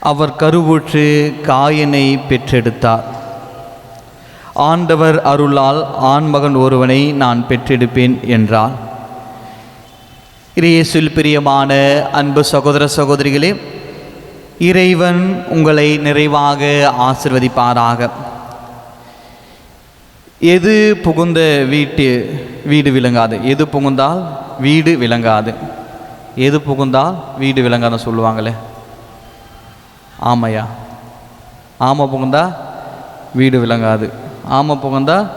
அவர் கருவுற்று காயனை பெற்றெடுத்தார். ஆண்டவர் அருளால் ஆண்மகன் ஒருவனை நான் பெற்றெடுப்பேன் என்றார். இறையேசுவில் பிரியமான அன்பு சகோதர சகோதரிகளே இறைவன் உங்களை நிறைவாக ஆசிர்வதிப்பாராக. எது புகுந்த வீட்டு வீடு விளங்காது. எது புகுந்தால் வீடு விளங்காது. எது புகுந்தால் வீடு விளங்காதுன்னு சொல்லுவாங்களே ஆமையா? ஆமை புகுந்தா வீடு விளங்காது. ஆமை புகுந்தா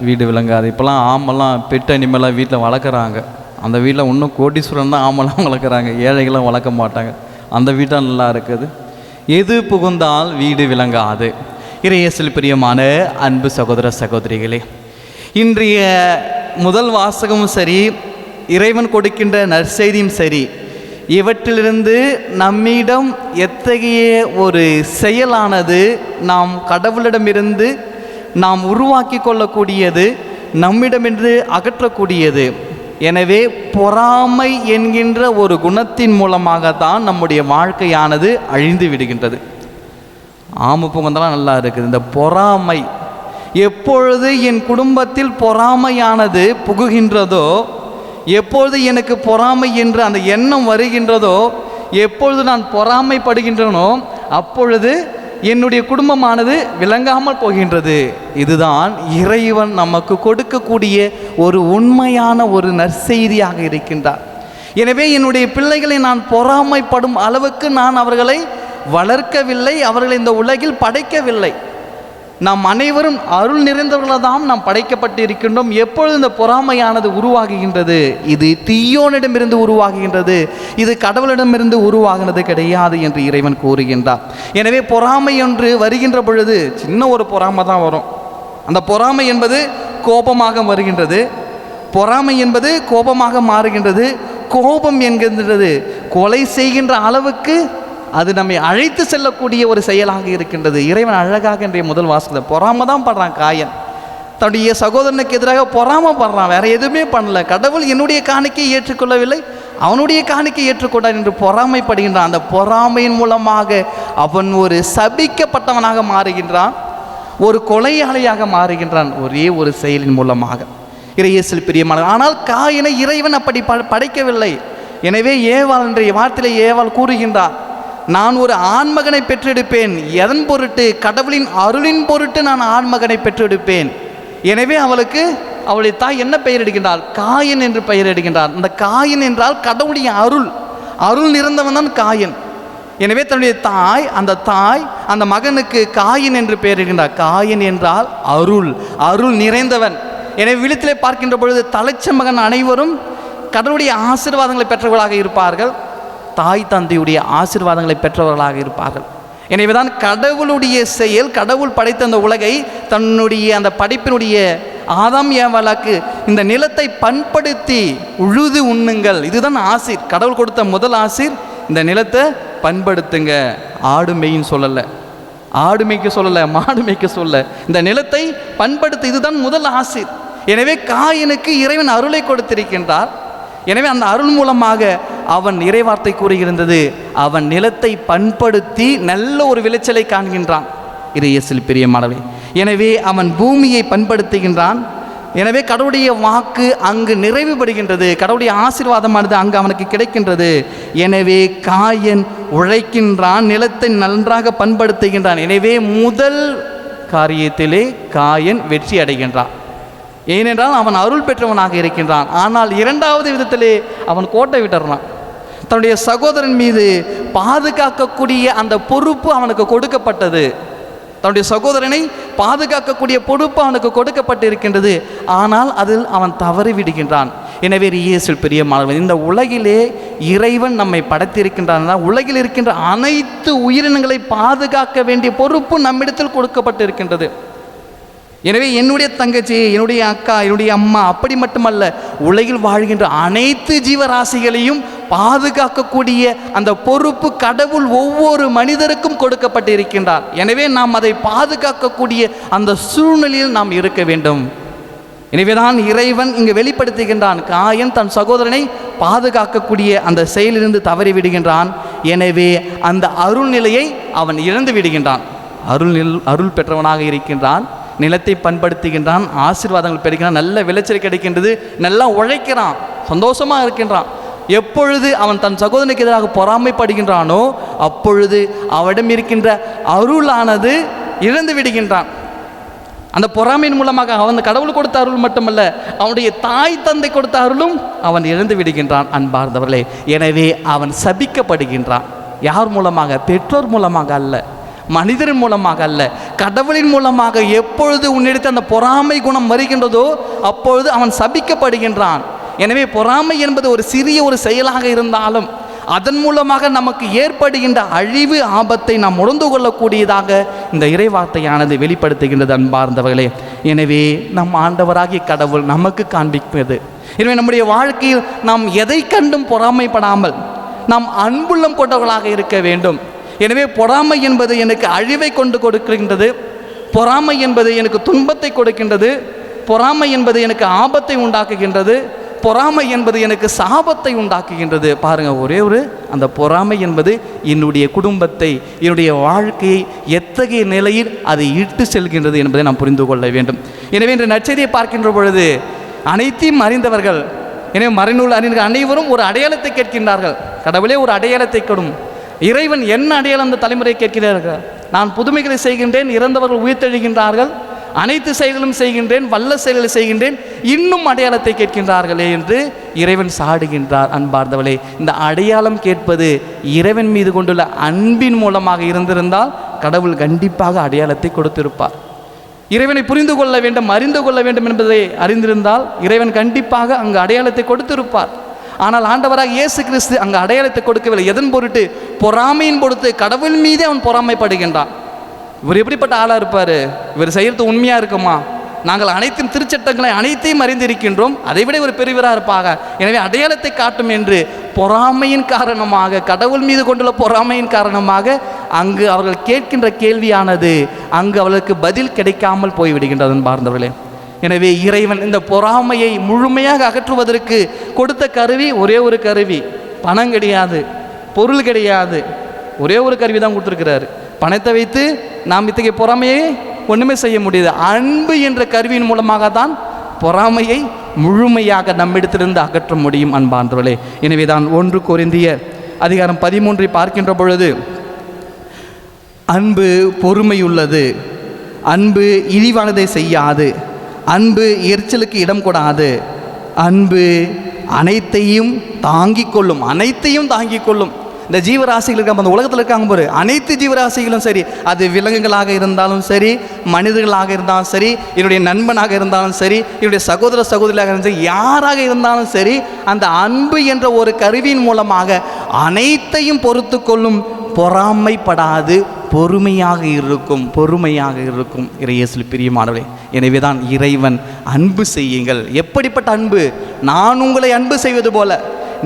வீடு விளங்காது. இப்போலாம் ஆமெல்லாம் பெட் அனிமலாக வீட்டில் வளர்க்குறாங்க. அந்த வீட்டில் இன்னும் கோடீஸ்வரன் தான் ஆமெல்லாம் வளர்க்குறாங்க. ஏழைகளாம் வளர்க்க மாட்டாங்க. அந்த வீட்டாக நல்லா இருக்குது. எது புகுந்தால் வீடு விளங்காது. இறையசில் பிரியமான அன்பு சகோதர சகோதரிகளே இன்றைய முதல் வாசகமும் சரி இறைவன் கொடுக்கின்ற நற்செய்தியும் சரி இவற்றிலிருந்து நம்மிடம் எத்தகைய ஒரு செயலானது நாம் கடவுளிடமிருந்து நாம் உருவாக்கி கொள்ளக்கூடியது நம்மிடமிருந்து அகற்றக்கூடியது. எனவே பொறாமை என்கின்ற ஒரு குணத்தின் மூலமாகத்தான் நம்முடைய வாழ்க்கையானது அழிந்து விடுகின்றது. ஆம நல்லா இருக்குது. இந்த பொறாமை எப்பொழுது என் குடும்பத்தில் பொறாமையானது புகுகின்றதோ எப்பொழுது எனக்கு பொறாமை என்று அந்த எண்ணம் வருகின்றதோ எப்பொழுது நான் பொறாமைப்படுகின்றனோ அப்பொழுது என்னுடைய குடும்பமானது விளங்காமல் போகின்றது. இதுதான் இறைவன் நமக்கு கொடுக்கக்கூடிய ஒரு உண்மையான ஒரு நற்செய்தியாக இருக்கின்றார். எனவே என்னுடைய பிள்ளைகளை நான் பொறாமைப்படும் அளவுக்கு நான் அவர்களை வளர்க்கவில்லை அவர்களை இந்த உலகில் படைக்கவில்லை. நாம் அனைவரும் அருள் நிறைந்தவர்களாக தான் நாம் படைக்கப்பட்டு இருக்கின்றோம் எப்பொழுது இந்த பொறாமையானது உருவாகுகின்றது? இது தீயோனிடமிருந்து உருவாகுகின்றது. இது கடவுளிடமிருந்து உருவாகினது கிடையாது என்று இறைவன் கூறுகின்றார். எனவே பொறாமை என்று வருகின்ற பொழுது சின்ன ஒரு பொறாமை தான் வரும். அந்த பொறாமை என்பது கோபமாக வருகின்றது. பொறாமை என்பது கோபமாக மாறுகின்றது. கோபம் என்கின்றது. கொலை செய்கின்ற அளவுக்கு அது நம்மை அழைத்து செல்லக்கூடிய ஒரு செயலாக இருக்கின்றது. இறைவன் அழகாக இன்றைய முதல் வாசகத்தை பொறாம தான் படுறான் காயன். தன்னுடைய சகோதரனுக்கு எதிராக பொறாமப்படுறான் வேற எதுவுமே பண்ணல. கடவுள் என்னுடைய காணிக்கை ஏற்றுக்கொள்ளவில்லை. அவனுடைய காணிக்கை ஏற்றுக்கொண்டான் என்று பொறாமைப்படுகின்றான். அந்த பொறாமையின் மூலமாக அவன் ஒரு சபிக்கப்பட்டவனாக மாறுகின்றான். ஒரு கொலையாளியாக மாறுகின்றான். ஒரே ஒரு செயலின் மூலமாக. இறையேசில் பிரியமான ஆனால் காயினை இறைவன் அப்படி ப- படைக்கவில்லை. எனவே ஏவாள் என்ற வார்த்தையிலே ஏவாள் கூறுகின்றார். நான் ஒரு ஆண்மகனை பெற்றெடுப்பேன். எதன் பொருட்டு? கடவுளின் அருளின் பொருட்டு நான் ஆண்மகனை பெற்றெடுப்பேன். எனவே அவளுக்கு அவளுடைய தாய் என்ன பெயரிடுகின்றாள் காயன் என்று பெயரிடுகின்றார் அந்த காயன் என்றால் கடவுளுடைய அருள். அருள் நிறைந்தவன் தான் காயன். எனவே தன்னுடைய தாய் அந்த தாய் அந்த மகனுக்கு காயன் என்று பெயரிடுகின்றார் காயன் என்றால் அருள். அருள் நிறைந்தவன். எனவே விழுத்திலே பார்க்கின்ற பொழுது தலைச்ச மகன் அனைவரும் கடவுளுடைய ஆசீர்வாதங்களை பெற்றவர்களாக இருப்பார்கள். தாய் தந்தையுடைய ஆசிர்வாதங்களை பெற்றவர்களாக இருப்பார்கள். எனவேதான் கடவுளுடைய செயல் கடவுள் படைத்த அந்த உலகை தன்னுடைய அந்த படைப்பினுடைய ஆதாம் ஏவாளாக்கு இந்த நிலத்தை பண்படுத்தி உழுது உண்ணுங்கள். இதுதான் ஆசீர். கடவுள் கொடுத்த முதல் ஆசீர் இந்த நிலத்தை பண்படுத்துங்க. ஆடு மேய்ன்னு சொல்லலை. ஆடு மேய்க்க சொல்லலை மாடு மேய்க்க சொல்ல இந்த நிலத்தை பண்படுத்த இதுதான் முதல் ஆசீர். எனவே காயனுக்கு இறைவன் அருளை கொடுத்திருக்கின்றார். எனவே அந்த அருள் மூலமாக அவன் இறைவார்த்தை கூறுகின்றது அவன் நிலத்தை பண்படுத்தி நல்ல ஒரு விளைச்சலை காண்கின்றான். இறையேசில் பெரிய மாணவி. எனவே அவன் பூமியை பண்படுத்துகின்றான். எனவே கடவுளுடைய வாக்கு அங்கு நிறைவுபடுகின்றது. கடவுளுடைய ஆசீர்வாதமானது அங்கு அவனுக்கு கிடைக்கின்றது. எனவே காயன் உழைக்கின்றான் நிலத்தை நன்றாக பண்படுத்துகின்றான். எனவே முதல் காரியத்திலே காயன் வெற்றி அடைகின்றான். ஏனென்றால் அவன் அருள் பெற்றவனாக இருக்கின்றான். ஆனால் இரண்டாவது விதத்திலே அவன் கோட்டை விட்டுறான். தன்னுடைய சகோதரன் மீது பாதுகாக்கக்கூடிய அந்த பொறுப்பு அவனுக்கு கொடுக்கப்பட்டது. தன்னுடைய சகோதரனை பாதுகாக்கக்கூடிய பொறுப்பு அவனுக்கு கொடுக்கப்பட்டு இருக்கின்றது ஆனால் அதில் அவன் தவறி விடுகின்றான். எனவே இயேசில் பெரிய மாணவன் இந்த உலகிலே இறைவன் நம்மை படைத்திருக்கின்றான். உலகில் இருக்கின்ற அனைத்து உயிரினங்களை பாதுகாக்க வேண்டிய பொறுப்பு நம்மிடத்தில் கொடுக்கப்பட்டு இருக்கின்றது எனவே என்னுடைய தங்கச்சி என்னுடைய அக்கா என்னுடைய அம்மா அப்படி மட்டுமல்ல உலகில் வாழ்கின்ற அனைத்து ஜீவராசிகளையும் பாதுகாக்கக்கூடிய அந்த பொறுப்பு கடவுள் ஒவ்வொரு மனிதருக்கும் கொடுக்கப்பட்டிருக்கின்றார். எனவே நாம் அதை பாதுகாக்கக்கூடிய அந்த சூழ்நிலையில் நாம் இருக்க வேண்டும். எனவேதான் இறைவன் இங்கு வெளிப்படுத்துகின்றான். காயன் தன் சகோதரனை பாதுகாக்கக்கூடிய அந்த செயலிலிருந்து தவறி விடுகின்றான் எனவே அந்த அருள்நிலையை அவன் இழந்து விடுகின்றான். அருள் அருள் பெற்றவனாக இருக்கின்றான். நிலத்தை பண்படுத்துகின்றான். ஆசீர்வாதங்கள் பெறுகின்றான். நல்ல விளைச்சல் கிடைக்கின்றது. நல்லா உழைக்கிறான். சந்தோஷமாக இருக்கின்றான். எப்பொழுது அவன் தன் சகோதரனுக்கு எதிராக பொறாமைப்படுகின்றானோ அப்பொழுது அவனிடம் இருக்கின்ற அருளானது இழந்து விடுகின்றான். அந்த பொறாமையின் மூலமாக அவன் கடவுள் கொடுத்த அருள் மட்டுமல்ல அவனுடைய தாய் தந்தை கொடுத்த அருளும் அவன் இழந்து விடுகின்றான் அன்பார்ந்தவர்களே. எனவே அவன் சபிக்கப்படுகின்றான். யார் மூலமாக? பெற்றோர் மூலமாக அல்ல. மனிதரின் மூலமாக அல்ல. கடவுளின் மூலமாக எப்பொழுது உன்னிடத்து அந்த பொறாமை குணம் வருகின்றதோ அப்பொழுது அவன் சபிக்கப்படுகின்றான். எனவே பொறாமை என்பது ஒரு சிறிய ஒரு செயலாக இருந்தாலும் அதன் மூலமாக நமக்கு ஏற்படுகின்ற அழிவு ஆபத்தை நாம் உணர்ந்து கொள்ளக்கூடியதாக இந்த இறைவார்த்தையானது வெளிப்படுத்துகின்றது அன்பார்ந்தவர்களே. எனவே நம் ஆண்டவராகிய கடவுள் நமக்கு காண்பிப்பது எனவே நம்முடைய வாழ்க்கையில் நாம் எதை கண்டும் பொறாமைப்படாமல் நாம் அன்புள்ளம் கொண்டவர்களாக இருக்க வேண்டும். எனவே பொறாமை என்பது எனக்கு அழிவை கொண்டு கொடுக்கின்றது. பொறாமை என்பது எனக்கு துன்பத்தை கொடுக்கின்றது. பொறாமை என்பது எனக்கு ஆபத்தை உண்டாக்குகின்றது. பொறாமை என்பது எனக்கு சாபத்தை உண்டாக்குகின்றது. பாருங்க ஒரே ஒரு அந்த பொறாமை என்பது என்னுடைய குடும்பத்தை என்னுடைய வாழ்க்கையை எத்தகைய நிலையில் அது இட்டு செல்கின்றது என்பதை நாம் புரிந்து கொள்ள வேண்டும். எனவே இன்று நற்செய்தியை பார்க்கின்ற பொழுது அனைத்தையும் அறிந்தவர்கள் எனவே மறைநூல் அறிஞர்கள் அனைவரும் ஒரு அடையாளத்தை கேட்கின்றார்கள். கடவுளே ஒரு அடையாளத்தை கொடும். இறைவன் என்ன அடையாளம் அந்த தலைமுறை கேட்கிறார்கள்? நான் புதுமைகளை செய்கின்றேன் இறந்தவர்கள் உயிர்த்தெழுகின்றார்கள். அனைத்து செயல்களும் செய்கின்றேன் வல்ல செயல்களை செய்கின்றேன் இன்னும் அடையாளத்தை கேட்கின்றார்களே என்று இறைவன் சாடுகின்றார் அன்பார்ந்தவளே. இந்த அடையாளம் கேட்பது இறைவன் மீது கொண்டுள்ள அன்பின் மூலமாக இருந்திருந்தால் கடவுள் கண்டிப்பாக அடையாளத்தை கொடுத்திருப்பார். இறைவனை புரிந்து கொள்ள வேண்டும் அறிந்து கொள்ள வேண்டும் என்பதை அறிந்திருந்தால் இறைவன் கண்டிப்பாக அங்கு அடையாளத்தை கொடுத்திருப்பார். ஆனால் ஆண்டவராக இயேசு கிறிஸ்து அங்கு அடையாளத்தை கொடுக்கவில்லை. எதன் பொருட்டு? பொறாமையின் பொறுத்து கடவுள் மீதே அவன் பொறாமைப்படுகின்றான். இவர் எப்படிப்பட்ட ஆளாக இருப்பார்? இவர் செய்கிறது உண்மையாக இருக்குமா? நாங்கள் அனைத்தும் திருச்சட்டங்களை அனைத்தையும் அறிந்திருக்கின்றோம். அதைவிட ஒரு பெரியவராக இருப்பாக? எனவே அடையாளத்தை காட்டும் என்று பொறாமையின் காரணமாக கடவுள் மீது கொண்டுள்ள பொறாமையின் காரணமாக அங்கு அவர்கள் கேட்கின்ற கேள்வியானது அங்கு அவர்களுக்கு பதில் கிடைக்காமல் போய்விடுகின்றது பார்ந்தவர்களே எனவே இறைவன் இந்த பொறாமையை முழுமையாக அகற்றுவதற்கு கொடுத்த கருவி ஒரே ஒரு கருவி. பணம் கிடையாது பொருள் கிடையாது. ஒரே ஒரு கருவி தான் கொடுத்துருக்கிறாரு. பணத்தை வைத்து நாம் இத்தகைய பொறாமையை ஒன்றுமே செய்ய முடியாது. அன்பு என்ற கருவியின் மூலமாக தான் பொறாமையை முழுமையாக நம்மிடத்திலிருந்து அகற்ற முடியும் அன்பான்றவர்களே எனவே தான் ஒன்று குறைந்திய அதிகாரம் பதிமூன்றை பார்க்கின்ற பொழுது அன்பு பொறுமை உள்ளது அன்பு இழிவானதை செய்யாது அன்பு எரிச்சலுக்கு இடம் கொடாது அன்பு அனைத்தையும் தாங்கிக் கொள்ளும் அனைத்தையும் தாங்கிக் கொள்ளும். இந்த ஜீவராசிகள் இருக்க அந்த உலகத்தில் இருக்காங்க பாரு. அனைத்து ஜீவராசிகளும் சரி அது விலங்குகளாக இருந்தாலும் சரி மனிதர்களாக இருந்தாலும் சரி என்னுடைய நண்பனாக இருந்தாலும் சரி என்னுடைய சகோதர சகோதரியாக இருந்தாலும் சரி யாராக இருந்தாலும் சரி அந்த அன்பு என்ற ஒரு கருவியின் மூலமாக அனைத்தையும் பொறுத்து கொள்ளும் பொறாமைப்படாது பொறுமையாக இருக்கும் பொறுமையாக இருக்கும். இறையேசில் பிரியமானவரே எனவே தான் இறைவன் அன்பு செய்யுங்கள். எப்படிப்பட்ட அன்பு? நான் உங்களை அன்பு செய்வது போல.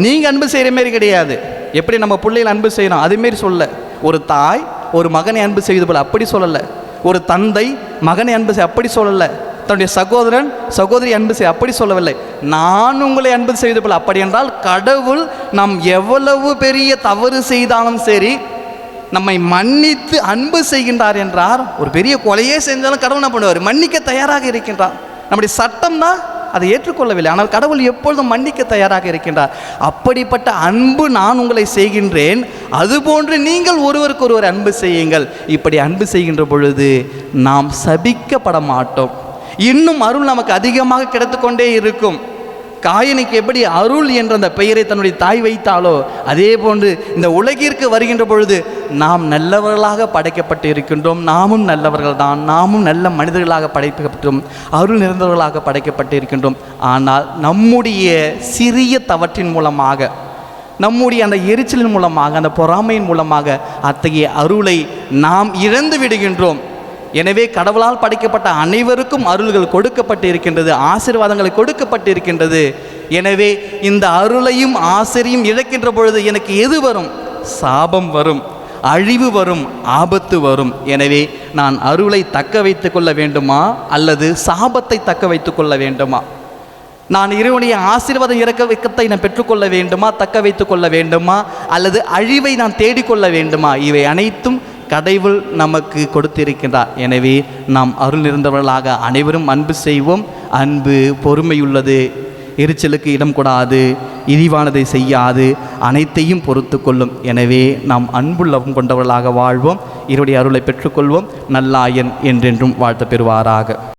நீங்கள் அன்பு செய்கிற மாரி கிடையாது. எப்படி நம்ம பிள்ளைகளை அன்பு செய்யணும்? அதுமாரி சொல்ல ஒரு தாய் ஒரு மகனை அன்பு செய்வது போல் அப்படி சொல்லலை. ஒரு தந்தை மகனை அன்பு செய் அப்படி சொல்லலை. தன்னுடைய சகோதரன் சகோதரி அன்பு செய் அப்படி சொல்லவில்லை. நான் உங்களை அன்பு செய்வது போல் அப்படி என்றால் கடவுள் நாம் எவ்வளவு பெரிய தவறு செய்தாலும் சரி நம்மை மன்னித்து அன்பு செய்கின்றார் என்றார். ஒரு பெரிய கொலையே செஞ்சாலும் கடவுள் என்ன பண்ணுவார்? மன்னிக்க தயாராக இருக்கின்றார். நம்முடைய சட்டம் தான் அதை ஏற்றுக்கொள்ளவில்லை. ஆனால் கடவுள் எப்பொழுதும் மன்னிக்க தயாராக இருக்கின்றார். அப்படிப்பட்ட அன்பு நான் உங்களை செய்கின்றேன். அதுபோன்று நீங்கள் ஒருவருக்கு ஒருவர் அன்பு செய்யுங்கள். இப்படி அன்பு செய்கின்ற பொழுது நாம் சபிக்கப்பட மாட்டோம். இன்னும் அருள் நமக்கு அதிகமாக கிடைத்துக்கொண்டே இருக்கும். காயனுக்கு எப்படி அருள் என்ற அந்த பெயரை தன்னுடைய தாய் வைத்தாலோ அதே போன்று இந்த உலகிற்கு வருகின்ற பொழுது நாம் நல்லவர்களாக படைக்கப்பட்டு இருக்கின்றோம் நாமும் நல்லவர்கள் தான் நாமும் நல்ல மனிதர்களாக படைக்கப்பட்டோம் அருள் நிறந்தவர்களாக படைக்கப்பட்டு இருக்கின்றோம் ஆனால் நம்முடைய சிறிய தவற்றின் மூலமாக நம்முடைய அந்த எரிச்சலின் மூலமாக அந்த பொறாமையின் மூலமாக அத்தகைய அருளை நாம் இழந்து விடுகின்றோம். எனவே கடவுளால் படைக்கப்பட்ட அனைவருக்கும் அருள்கள் கொடுக்கப்பட்டு இருக்கின்றது ஆசீர்வாதங்களை கொடுக்கப்பட்டு இருக்கின்றது எனவே இந்த அருளையும் ஆசிரியும் இழக்கின்ற பொழுது எனக்கு எது வரும்? சாபம் வரும் அழிவு வரும் ஆபத்து வரும். எனவே நான் அருளை தக்க வைத்து கொள்ள வேண்டுமா அல்லது சாபத்தை தக்க வைத்து கொள்ள வேண்டுமா? நான் இறைவனுடைய ஆசீர்வாதம் இறக்க வைக்கத்தை நான் பெற்றுக்கொள்ள வேண்டுமா தக்க வைத்து கொள்ள வேண்டுமா அல்லது அழிவை நான் தேடிக்கொள்ள வேண்டுமா? இவை அனைத்தும் கடவுள் நமக்கு கொடுத்திருக்கின்றார். எனவே நாம் அருள் நிறைந்தவர்களாக அனைவரும் அன்பு செய்வோம். அன்பு பொறுமையுள்ளது. எரிச்சலுக்கு இடம் கூடாது. இழிவானதை செய்யாது. அனைத்தையும் பொறுத்து கொள்ளும். எனவே நாம் அன்புள்ளவம் கொண்டவர்களாக வாழ்வோம். இவருடைய அருளை பெற்றுக்கொள்வோம். நல்லாயன் என்றென்றும் வாழ்த்த பெறுவாராக.